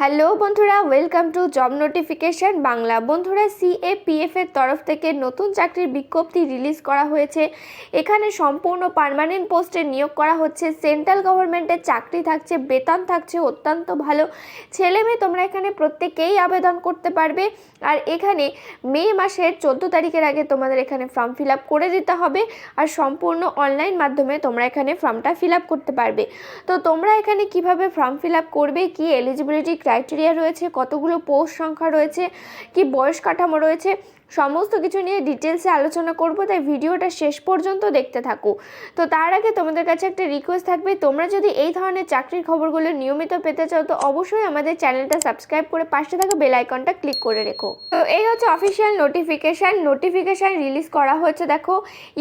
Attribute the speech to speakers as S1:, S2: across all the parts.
S1: Hello বন্ধুরা welcome to job notification Bangla. বন্ধুরা CAPF এর তরফ থেকে নতুন চাকরির বিজ্ঞপ্তি রিলিজ করা হয়েছে। এখানে সম্পূর্ণ পার্মানেন্ট পোস্টে নিয়োগ করা হচ্ছে। সেন্ট্রাল গভর্নমেন্টের চাকরি থাকছে, বেতন থাকছে, অত্যন্ত ভালো। ছেলে মেয়ে তোমরা এখানে প্রত্যেকেই আবেদন করতে পারবে। আর এখানে মে মাসের চোদ্দ তারিখের আগে তোমাদের এখানে ফর্ম ফিল আপ করে দিতে হবে। আর সম্পূর্ণ অনলাইন মাধ্যমে তোমরা এখানে ফর্মটা ফিল আপ করতে পারবে। তো তোমরা এখানে কীভাবে ফর্ম ফিল আপ করবে, কি এলিজিবিলিটি ক্রাইটেরিয়া রয়েছে কতগুলো পোস্ট সংখ্যা রয়েছে কি বয়স কাঠামো রয়েছে সমস্ত কিছু নিয়ে ডিটেলসে আলোচনা করব, তাই ভিডিওটা শেষ পর্যন্ত দেখতে থাকো। তো তার আগে তোমাদের কাছে একটা রিকোয়েস্ট থাকবে, তোমরা যদি এই ধরনের চাকরির খবরগুলো নিয়মিত পেতে চাও, তো অবশ্যই আমাদের চ্যানেলটা সাবস্ক্রাইব করে পাশে থাকা বেল আইকনটা ক্লিক করে রেখো। তো এই হচ্ছে অফিসিয়াল নোটিফিকেশান নোটিফিকেশান রিলিজ করা হয়েছে, দেখো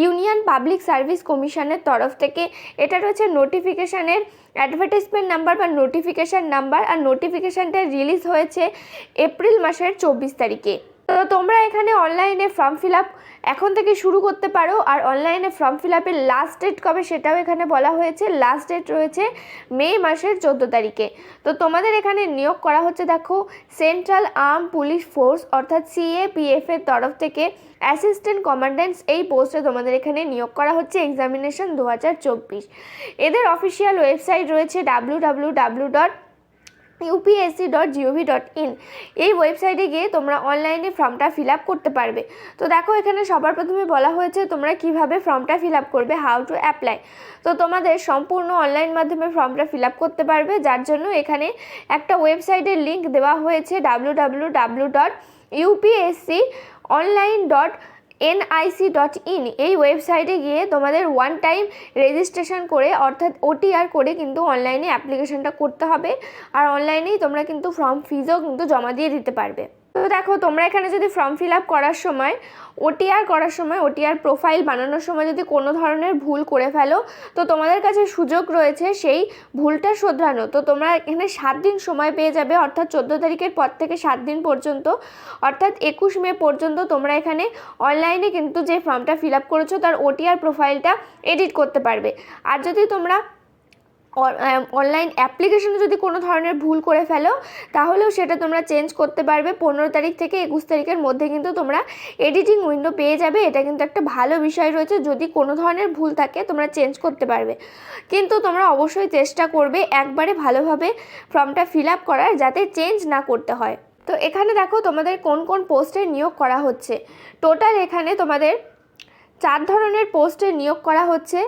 S1: ইউনিয়ন পাবলিক সার্ভিস কমিশনের তরফ থেকে। এটা রয়েছে নোটিফিকেশানের অ্যাডভার্টাইজমেন্ট নাম্বার বা নোটিফিকেশান নাম্বার আর নোটিফিকেশানটা রিলিজ হয়েছে এপ্রিল মাসের চব্বিশ তারিখে। তো তোমরা এখানে অনলাইনে ফর্ম ফিল আপ এখন থেকে শুরু করতে পারো। আর অনলাইনে ফর্ম ফিল আপের লাস্ট ডেট কবে সেটাও এখানে বলা হয়েছে। লাস্ট ডেট রয়েছে মে মাসের চোদ্দ তারিখে। তো তোমাদের এখানে নিয়োগ করা হচ্ছে দেখো সেন্ট্রাল আর্ম পুলিশ ফোর্স অর্থাৎ সিএপিএফ এর তরফ থেকে অ্যাসিস্ট্যান্ট কমান্ড্যান্টস এই পোস্টে তোমাদের এখানে নিয়োগ করা হচ্ছে এক্সামিনেশন দু হাজার চব্বিশ। এদের অফিসিয়াল ওয়েবসাইট রয়েছে W W W dot UPSC dot GOV dot in এই ওয়েবসাইটে গিয়ে তোমরা অনলাইনে ফর্মটা ফিল আপ করতে পারবে। তো দেখো, এখানে সবার প্রথমে বলা হয়েছে তোমরা কীভাবে ফর্মটা ফিল আপ করবে হাউ টু অ্যাপ্লাই তো তোমাদের সম্পূর্ণ অনলাইন মাধ্যমে ফর্মটা ফিল আপ করতে পারবে, যার জন্য এখানে একটা ওয়েবসাইটের লিঙ্ক দেওয়া হয়েছে W W W dot UPSC online dot NIC dot in এই ওয়েবসাইটে গিয়ে তোমাদের ওয়ান টাইম রেজিস্ট্রেশন করে, অর্থাৎ ওটিআর করে কিন্তু অনলাইনে অ্যাপ্লিকেশনটা করতে হবে। আর অনলাইনেই তোমরা কিন্তু ফর্ম ফিজও কিন্তু জমা দিয়ে দিতে পারবে। তো দেখো, তোমরা এখানে যদি ফর্ম ফিল আপ করার সময় ওটিআর করার সময় ওটিআর প্রোফাইল বানানোর সময় যদি কোনো ধরনের ভুল করে ফেলো, তো তোমাদের কাছে সুযোগ রয়েছে সেই ভুলটা শোধরানো। তো তোমরা এখানে সাত দিন সময় পেয়ে যাবে, অর্থাৎ চোদ্দ তারিখের পর থেকে সাত দিন পর্যন্ত। অর্থাৎ একুশ মে পর্যন্ত তোমরা এখানে অনলাইনে কিন্তু যে ফর্মটা ফিল আপ করেছ, তার ওটিআর প্রোফাইলটা এডিট করতে পারবে। আর যদি তোমরা অনলাইন অ্যাপ্লিকেশনে যদি কোনো ধরনের ভুল করে ফেলো, তাহলেও সেটা তোমরা চেঞ্জ করতে পারবে। পনেরো তারিখ থেকে একুশ তারিখের মধ্যে কিন্তু তোমরা এডিটিং উইন্ডো পেয়ে যাবে। এটা কিন্তু একটা ভালো বিষয় রয়েছে। যদি কোনো ধরনের ভুল থাকে, তোমরা চেঞ্জ করতে পারবে। কিন্তু তোমরা অবশ্যই চেষ্টা করবে একবারে ভালোভাবে ফর্মটা ফিল আপ করার, যাতে চেঞ্জ না করতে হয়। তো এখানে দেখো তোমাদের কোন কোন পোস্টে নিয়োগ করা হচ্ছে। টোটাল এখানে তোমাদের চার ধরনের পোস্টে নিয়োগ করা হচ্ছে।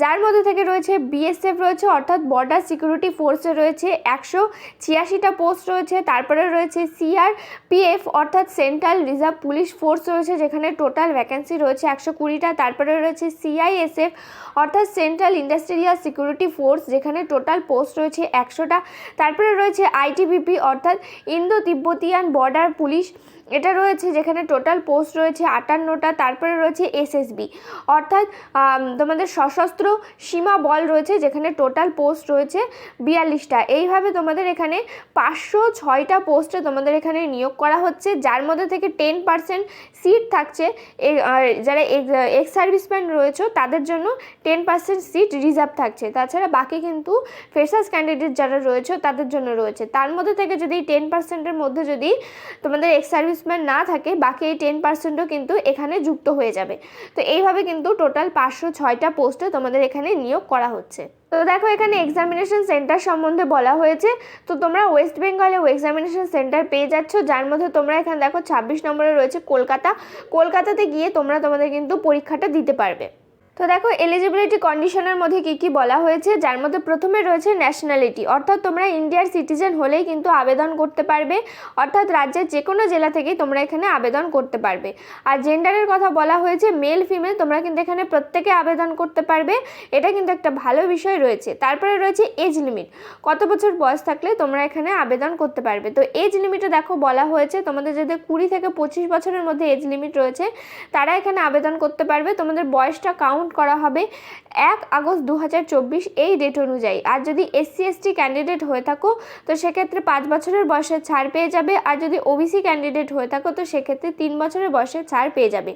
S1: যার মধ্যে থেকে রয়েছে বিএসএফ রয়েছে, অর্থাৎ বর্ডার সিকিউরিটি ফোর্সে রয়েছে একশো ছিয়াশিটা পোস্ট রয়েছে। তারপরে রয়েছে সিআরপিএফ অর্থাৎ সেন্ট্রাল রিজার্ভ পুলিশ ফোর্স রয়েছে, যেখানে টোটাল ভ্যাকেন্সি রয়েছে একশো কুড়িটা। তারপরে রয়েছে সিআইএসএফ অর্থাৎ সেন্ট্রাল ইন্ডাস্ট্রিয়াল সিকিউরিটি ফোর্স যেখানে টোটাল পোস্ট রয়েছে একশোটা। তারপরে রয়েছে আইটিবিপি অর্থাৎ ইন্দো তিব্বতিয়ান বর্ডার পুলিশ এটা রয়েছে যেখানে টোটাল পোস্ট রয়েছে আটান্নটা, তারপরে রয়েছে এসএসবি অর্থাৎ তোমাদের সশস্ত্র সীমা বল রয়েছে যেখানে টোটাল পোস্ট রয়েছে বিয়াল্লিশটা। এইভাবে তোমাদের এখানে পাঁচশো ছয়টা পোস্টে তোমাদের এখানে নিয়োগ করা হচ্ছে, যার মধ্যে থেকে টেন পার্সেন্ট সিট থাকছে। যারা এক্স সার্ভিসম্যান রয়েছে, তাদের জন্য টেন পার্সেন্ট সিট রিজার্ভ থাকছে। তাছাড়া বাকি কিন্তু ফ্রেশার্স ক্যান্ডিডেট যারা রয়েছে, তাদের জন্য রয়েছে। তার মধ্যে থেকে যদি টেন পার্সেন্টের মধ্যে যদি তোমাদের এক্স সার্ভিস সার্ভিসম্যান না থাকে, বাকি এই টেন পার্সেন্টও কিন্তু এখানে যুক্ত হয়ে যাবে। তো এইভাবে কিন্তু টোটাল পাঁচশো ছয়টা পোস্টে তোমাদের এখানে নিয়োগ করা হচ্ছে। তো দেখো এখানে এক্সামিনেশন সেন্টার সম্বন্ধে বলা হয়েছে। তো তোমরা ওয়েস্ট বেঙ্গলে এক্সামিনেশন সেন্টার পেয়ে যাচ্ছ। যার মধ্যে তোমরা এখানে দেখো ছাব্বিশ নম্বরে রয়েছে কলকাতা। কলকাতাতে গিয়ে তোমরা তোমাদের কিন্তু পরীক্ষাটা দিতে পারবে। তো দেখো এলিজিবিলিটি কন্ডিশনের মধ্যে কী কী বলা হয়েছে? যার মধ্যে প্রথমে রয়েছে ন্যাশনালিটি অর্থাৎ তোমরা ইন্ডিয়ার সিটিজেন হলেই কিন্তু আবেদন করতে পারবে। অর্থাৎ রাজ্যের যে কোনো জেলা থেকেই তোমরা এখানে আবেদন করতে পারবে। আর জেন্ডারের কথা বলা হয়েছে মেল ফিমেল তোমরা কিন্তু এখানে প্রত্যেকে আবেদন করতে পারবে। এটা কিন্তু একটা ভালো বিষয় রয়েছে। তারপরে রয়েছে এজ লিমিট কত বছর বয়স থাকলে তোমরা এখানে আবেদন করতে পারবে? তো এজ লিমিটে দেখো বলা হয়েছে, তোমাদের যদি কুড়ি থেকে পঁচিশ বছরের মধ্যে এজ লিমিট রয়েছে, তারা এখানে আবেদন করতে পারবে। তোমাদের বয়সটা কাউন্ট কাউন্ট করা হবে এক আগস্ট দু হাজার চব্বিশ এই ডেট অনুযায়ী। আর যদি এসসি এসটি ক্যান্ডিডেট হয়ে থাকো, তো সেক্ষেত্রে পাঁচ বছরের বয়সে ছাড় পেয়ে যাবে। আর যদি ওবিসি ক্যান্ডিডেট হয়ে থাকো, তো সেক্ষেত্রে তিন বছরের বয়সে ছাড় পেয়ে যাবে।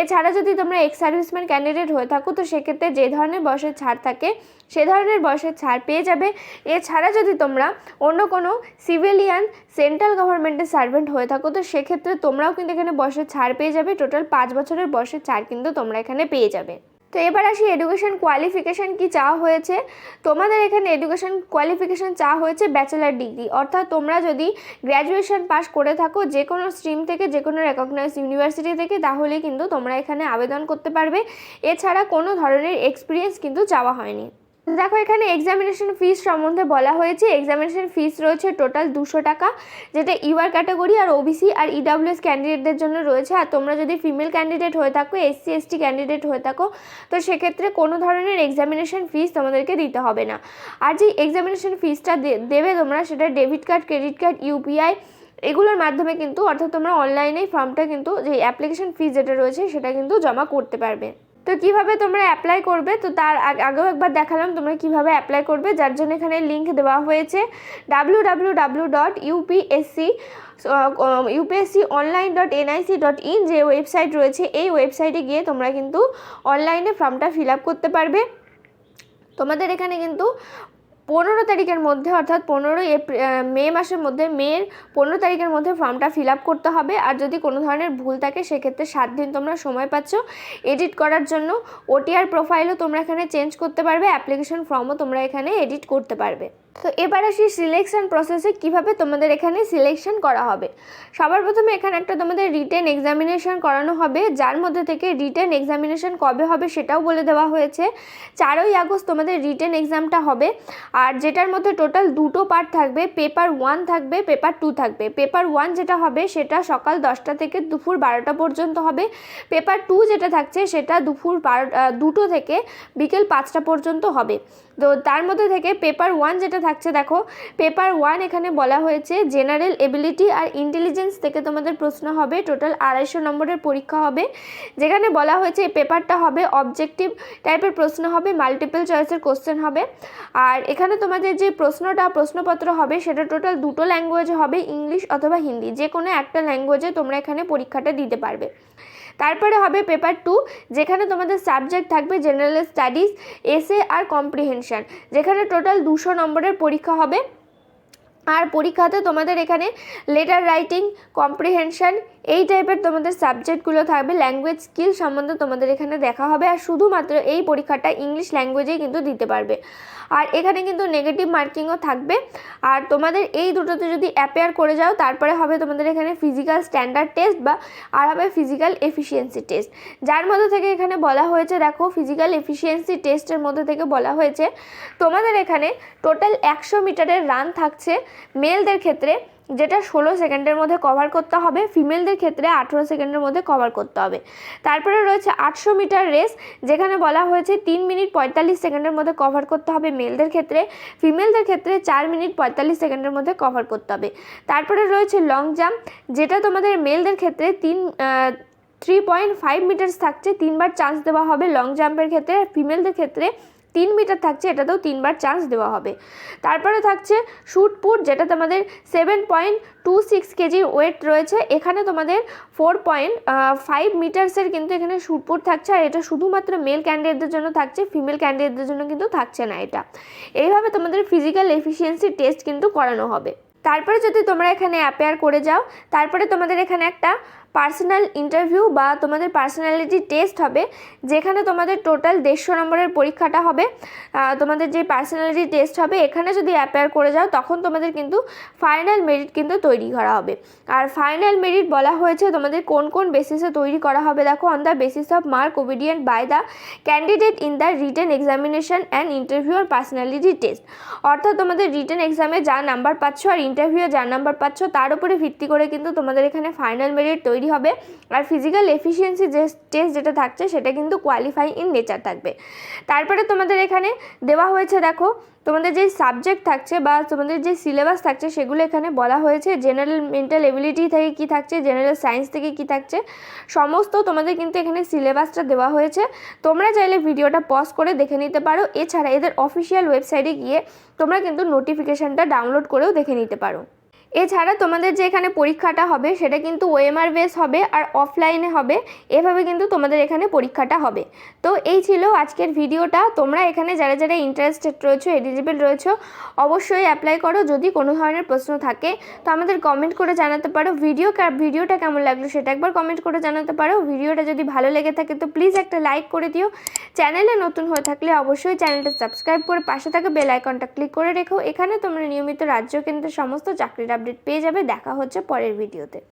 S1: এছাড়া যদি তোমরা এক্স সার্ভিসম্যান ক্যান্ডিডেট হয়ে থাকো, তো সেক্ষেত্রে যে ধরনের বয়সের ছাড় থাকে, সে ধরনের বয়সের ছাড় পেয়ে যাবে। এছাড়া যদি তোমরা অন্য কোনো সিভিলিয়ান সেন্ট্রাল গভর্নমেন্টের সার্ভেন্ট হয়ে থাকো, তো সেক্ষেত্রে তোমরাও কিন্তু এখানে বয়সের ছাড় পেয়ে যাবে। টোটাল পাঁচ বছরের বয়সের ছাড় কিন্তু তোমরা এখানে পেয়ে যাবে। তো এবার আসি এডুকেশন কোয়ালিফিকেশান কি চাওয়া হয়েছে? তোমাদের এখানে এডুকেশন কোয়ালিফিকেশান চাওয়া হয়েছে ব্যাচেলার ডিগ্রি অর্থাৎ তোমরা যদি গ্র্যাজুয়েশন পাস করে থাকো যে কোনো স্ট্রিম থেকে, যে কোনো রেকগনাইজ ইউনিভার্সিটি থেকে তাহলে কিন্তু তোমরা এখানে আবেদন করতে পারবে। এছাড়া কোনো ধরনের এক্সপিরিয়েন্স কিন্তু চাওয়া হয়নি। দেখো, এখানে এক্সামিনেশন ফিস সম্বন্ধে বলা হয়েছে। এক্সামিনেশন ফিস রয়েছে টোটাল দুশো টাকা, যেটা ইউআর ক্যাটাগরি আর ওবিসি আর ইডাব্লিউএস ক্যান্ডিডেটদের জন্য রয়েছে। আর তোমরা যদি ফিমেল ক্যান্ডিডেট হয়ে থাকো এসসি এসটি ক্যান্ডিডেট হয়ে থাকো, তো সেক্ষেত্রে কোনো ধরনের এক্সামিনেশন ফিস তোমাদেরকে দিতে হবে না। আর যে এক্সামিনেশন ফিসটা দেবে তোমরা, সেটা debit card credit card UPI এগুলোর মাধ্যমে কিন্তু, অর্থাৎ তোমরা অনলাইনেই ফর্মটা কিন্তু, যে অ্যাপ্লিকেশন ফিস যেটা রয়েছে, সেটা কিন্তু জমা করতে পারবে। তো কীভাবে তোমরা অ্যাপ্লাই করবে? তো তার আগ- আগেও একবার দেখালাম তোমরা কীভাবে অ্যাপ্লাই করবে, যার জন্য এখানে লিঙ্ক দেওয়া হয়েছে। W W W dot UPSC UPSC online dot NIC dot in যে ওয়েবসাইট রয়েছে, এই ওয়েবসাইটে গিয়ে তোমরা কিন্তু অনলাইনে ফর্মটা ফিল আপ করতে পারবে। তোমাদের এখানে কিন্তু পনেরো তারিখের মধ্যে, অর্থাৎ পনেরোই মে মাসের মধ্যে, মের পনেরো তারিখের মধ্যে ফর্মটা ফিল আপ করতে হবে। আর যদি কোনো ধরনের ভুল থাকে, সেক্ষেত্রে সাত দিন তোমরা সময় পাচ্ছ এডিট করার জন্য। ওটিআর প্রোফাইলও তোমরা এখানে চেঞ্জ করতে পারবে অ্যাপ্লিকেশন ফর্মও তোমরা এখানে এডিট করতে পারবে। তো এবার আসি সিলেকশন প্রসেসে কীভাবে তোমাদের এখানে সিলেকশন করা হবে। সবার প্রথমে এখানে একটা তোমাদের রিটেন এক্সামিনেশন করানো হবে, যার মধ্যে থেকে রিটেন এক্সামিনেশন কবে হবে সেটাও বলে দেওয়া হয়েছে। চারই আগস্ট তোমাদের রিটেন এক্সামটা হবে, আর যেটার মধ্যে টোটাল দুটো পার্ট থাকবে পেপার ওয়ান থাকবে পেপার টু থাকবে। পেপার ওয়ান যেটা হবে সেটা সকাল দশটা থেকে দুপুর বারোটা পর্যন্ত হবে। পেপার টু যেটা থাকছে সেটা দুপুর বারো দুটো থেকে বিকেল পাঁচটা পর্যন্ত হবে। তো তার মধ্যে থেকে পেপার ওয়ান যেটা থাকছে, দেখো পেপার ওয়ান এখানে বলা হয়েছে জেনারেল এবিলিটি আর ইন্টেলিজেন্স থেকে তোমাদের প্রশ্ন হবে টোটাল আড়াইশো নম্বরের পরীক্ষা হবে। যেখানে বলা হয়েছে এই পেপারটা হবে অবজেক্টিভ টাইপের প্রশ্ন হবে মাল্টিপল চয়েসের কোশ্চেন হবে। আর এখানে তোমাদের যে প্রশ্নটা, প্রশ্নপত্র হবে, সেটা টোটাল দুটো ল্যাঙ্গুয়েজে হবে ইংলিশ অথবা হিন্দি। যে কোনো একটা ল্যাঙ্গুয়েজে তোমরা এখানে পরীক্ষাটা দিতে পারবে। তারপরে হবে পেপার টু যেখানে তোমাদের সাবজেক্ট থাকবে জেনারেল স্টাডিজ এসে আর কম্প্রিহেনশান যেখানে টোটাল দুশো নম্বরের পরীক্ষা হবে। আর পরীক্ষাতে তোমাদের এখানে লেটার রাইটিং কম্প্রিহেনশন এই টাইপের তোমাদের সাবজেক্টগুলো থাকবে ল্যাঙ্গুয়েজ স্কিল সম্বন্ধে তোমাদের এখানে দেখা হবে, আর শুধুমাত্র এই পরীক্ষাটা ইংলিশ ল্যাঙ্গুয়েজেই কিন্তু দিতে পারবে। আর এখানে কিন্তু নেগেটিভ মার্কিংও থাকবে। আর তোমাদের এই দুটোতে যদি অ্যাপেয়ার করে যাও, তারপরে হবে তোমাদের এখানে ফিজিক্যাল স্ট্যান্ডার্ড টেস্ট বা, আর হবে ফিজিক্যাল এফিসিয়েন্সি টেস্ট যার মধ্যে থেকে এখানে বলা হয়েছে, দেখো ফিজিক্যাল এফিসিয়েন্সি টেস্টের মধ্যে থেকে বলা হয়েছে, তোমাদের এখানে টোটাল একশো মিটারের রান থাকছে। মেলদের ক্ষেত্রে যেটা ষোলো সেকেন্ডের মধ্যে কভার করতে হবে। ফিমেলদের ক্ষেত্রে আঠেরো সেকেন্ডের মধ্যে কভার করতে হবে। তারপরে রয়েছে আটশো মিটার রেস, যেখানে বলা হয়েছে তিন মিনিট পঁয়তাল্লিশ সেকেন্ডের মধ্যে কভার করতে হবে মেলদের ক্ষেত্রে। ফিমেলদের ক্ষেত্রে চার মিনিট পঁয়তাল্লিশ সেকেন্ডের মধ্যে কভার করতে হবে। তারপরে রয়েছে লং জাম্প যেটা তোমাদের মেলদের ক্ষেত্রে তিন থ্রি পয়েন্ট ফাইভ মিটার্স থাকছে। তিনবার চান্স দেওয়া হবে লং জাম্পের ক্ষেত্রে। ফিমেলদের ক্ষেত্রে তিন মিটার থাকছে, এটাতেও তিনবার চান্স দেওয়া হবে। তারপরে থাকছে শুট পুট যেটা তোমাদের seven point two six KG weight রয়েছে। এখানে তোমাদের ফোর পয়েন্ট ফাইভ মিটার্সের কিন্তু এখানে শুট পুট থাকছে। আর এটা শুধুমাত্র মেল ক্যান্ডিডেটদের জন্য থাকছে ফিমেল ক্যান্ডিডেটদের জন্য কিন্তু থাকছে না এটা। এইভাবে তোমাদের ফিজিক্যাল এফিসিয়েন্সি টেস্ট কিন্তু করানো হবে। তারপরে যদি তোমরা এখানে অ্যাপেয়ার করে যাও, তারপরে তোমাদের এখানে একটা পার্সোনাল ইন্টারভিউ বা তোমাদের পার্সোনালিটি টেস্ট হবে, যেখানে তোমাদের টোটাল দেড়শো নম্বরের পরীক্ষাটা হবে। তোমাদের যে পার্সোনালিটি টেস্ট হবে, এখানে যদি অ্যাপেয়ার করে যাও, তখন তোমাদের কিন্তু ফাইনাল মেরিট কিন্তু তৈরি করা হবে। আর ফাইনাল মেরিট বলা হয়েছে, তোমাদের কোন কোন বেসিসে তৈরি করা হবে? দেখো on the basis of mark obtained by the candidate in the written examination and interview R personality test অর্থাৎ তোমাদের রিটেন এক্সামে যা নাম্বার পাচ্ছ আর ইন্টারভিউ যা নাম্বার পাচ্ছ, তার উপরে ভিত্তি করে কিন্তু তোমাদের এখানে ফাইনাল মেরিট তৈরি তৈরি হবে। আর ফিজিক্যাল এফিসিয়েন্সি যে টেস্ট যেটা থাকছে, সেটা কিন্তু কোয়ালিফাই ইন নেচার থাকবে। তারপরে তোমাদের এখানে দেওয়া হয়েছে, দেখো, তোমাদের যে সাবজেক্ট থাকছে বা তোমাদের যে সিলেবাস থাকছে, সেগুলো এখানে বলা হয়েছে। জেনারেল মেন্টাল এবিলিটি থেকে কি থাকছে জেনারেল সায়েন্স থেকে কি থাকছে, সমস্ত তোমাদের কিন্তু এখানে সিলেবাসটা দেওয়া হয়েছে। তোমরা চাইলে ভিডিওটা পজ করে দেখে নিতে পারো। এছাড়া এদের অফিসিয়াল ওয়েবসাইটে গিয়ে তোমরা কিন্তু নোটিফিকেশানটা ডাউনলোড করেও দেখে নিতে পারো। এছাড়া তোমাদের যে এখানে পরীক্ষাটা হবে, সেটা কিন্তু ওএমআর বেস হবে আর অফলাইনে হবে। এভাবে কিন্তু তোমাদের এখানে পরীক্ষাটা হবে। তো এই ছিল আজকের ভিডিওটা। তোমরা এখানে যারা যারা ইন্টারেস্টেড রয়েছো এলিজিবল রয়েছো, অবশ্যই অ্যাপ্লাই করো যদি কোনো ধরনের প্রশ্ন থাকে। তো আমাদের কমেন্ট করে জানাতে পারো ভিডিও ভিডিওটা কেমন লাগল সেটা একবার কমেন্ট করে জানাতে পারো। ভিডিওটা যদি ভালো লেগে থাকে তো প্লিজ একটা লাইক করে দিও। চ্যানেলে নতুন হয়ে থাকলে অবশ্যই চ্যানেলটা সাবস্ক্রাইব করে পাশে থাকা বেল আইকনটা ক্লিক করে রেখো। এখানে তোমরা নিয়মিত রাজ্য কেন্দ্রের সমস্ত চাকরির আপডেট পেয়ে যাবে। দেখা হচ্ছে পরের ভিডিওতে।